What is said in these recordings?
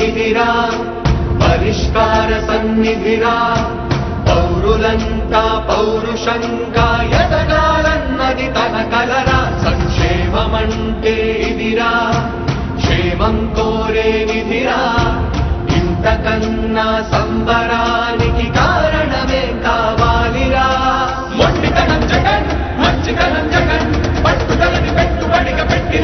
ఇదిరా పరిష్కార సన్నిధిరా పౌరులంతా పౌరుషంగా ఎదగాలన్నది తన కలరా సంక్షేమమంటే ఇదిరా క్షేమం కోరే విధిరా ఇంతకన్నా సంబరానికి కారణమే కావాలిరా. మొండితనం జగన్ మంచితనం జగన్ పట్టుదలని పెట్టుబడిగా పెట్టిన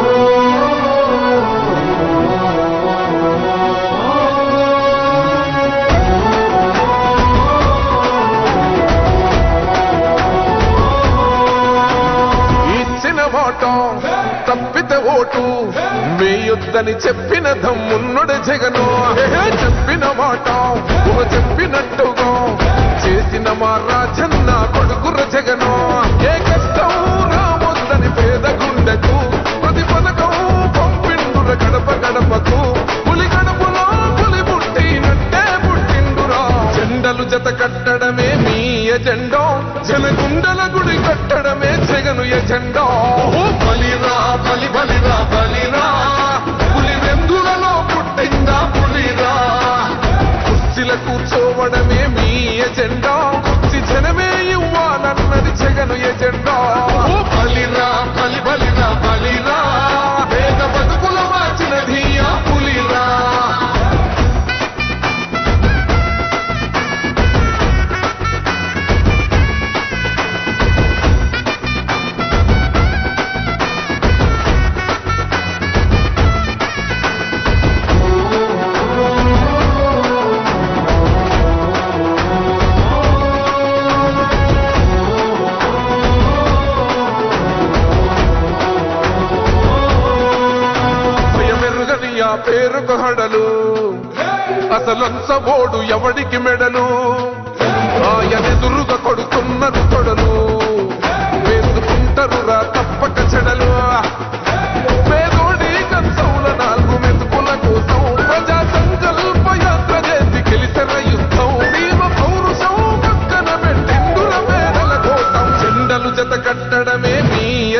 ఓటం తప్పితే ఓటు. వేయొద్దని చెప్పిన దమ్మున్నుడు జగను. చెప్పిన మాట చెప్పినట్టుగా. చేసిన మా రాజన్న కొడుకుర జగను. ఏ కష్టం రావద్దని పేద గుండెకు ప్రతి పథకం పంపిండుర గడప గడప. జెండలు జత కట్టడమే మీ ఎజెండో. జనగుండల గుడి కట్టడమే జగను ఎజెండో. బలిరా బలి బలిరా బలిరా. భయమెరుగని ఆ పేరుకు హడలు అసలంచబోడు ఎవడికి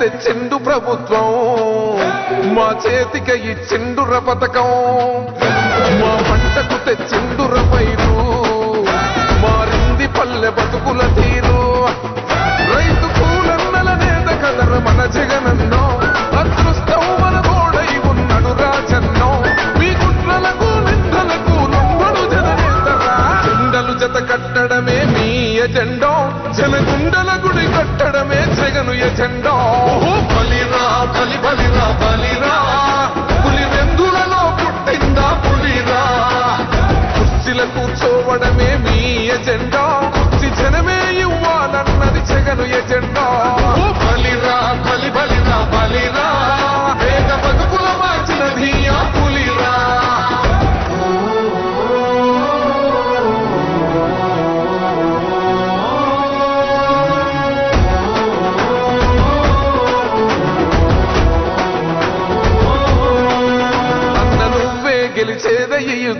తెచ్చిండు ప్రభుత్వం. మా చేతిక ఇచ్చిండుర పథకం. మా పంటకు తెచ్చిండుర పైరు. మారింది పల్లె బతుకుల తీరు. రైతు కూలన్నల నేత కదర మన జగనన్నో. అదృష్టం మన గోడై ఉన్నడు రాజన్నో. మీ గుట్లకు నిందలకు లొంగడు జననేతరా. జెండలు జత కట్టడమే మీ ఎజెండో. జనగుండల గుడి కట్టడమే జగను ఎజెండో ఓహో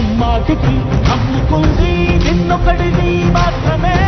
నాటికి నమ్ముకుంది నిన్నొకడిని మాత్రమే.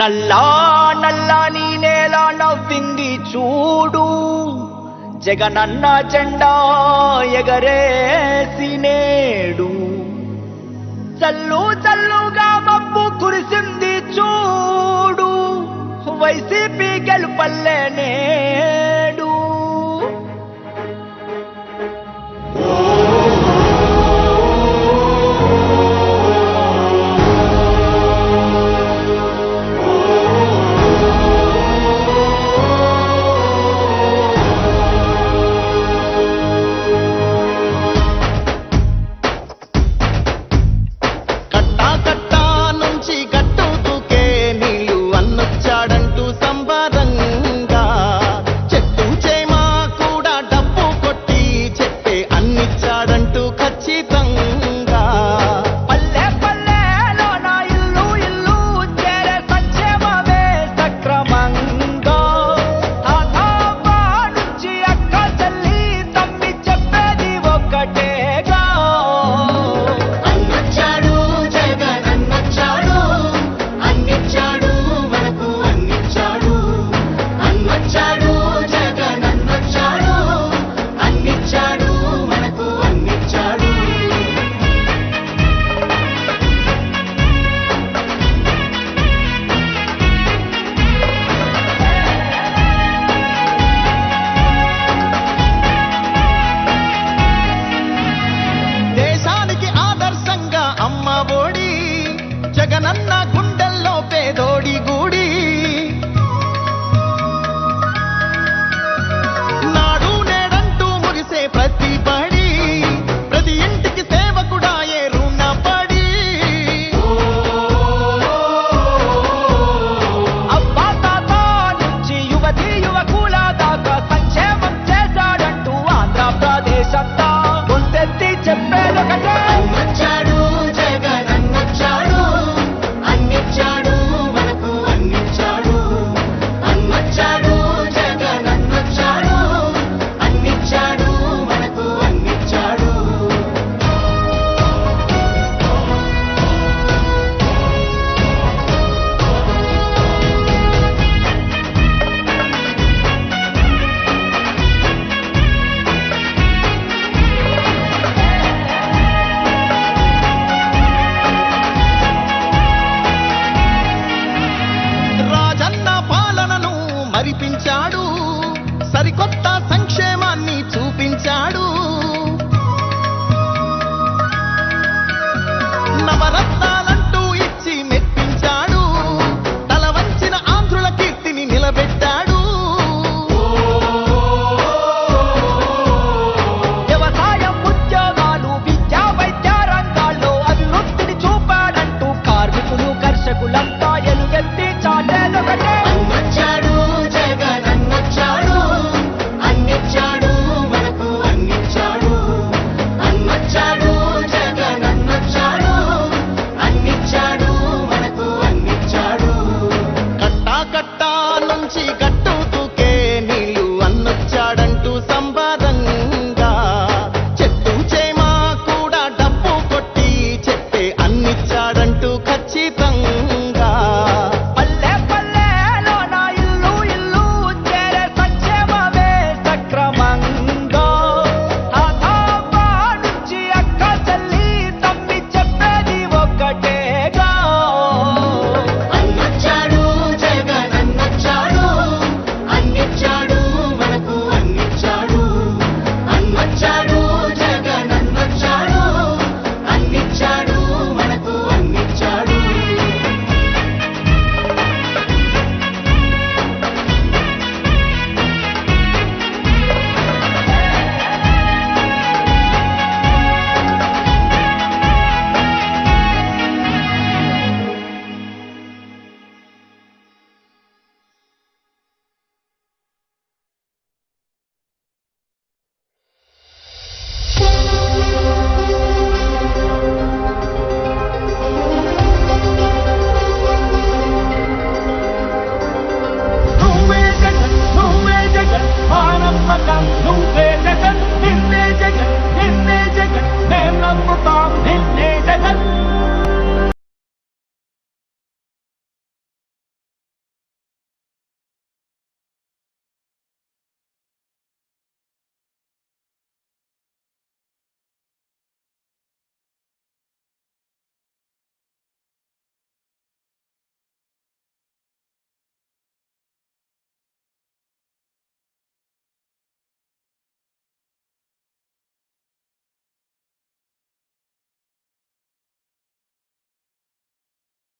నల్లా నల్లా నీ నేల నవ్వింది చూడు. జగనన్న జెండా ఎగరేసి నేడు. చల్లు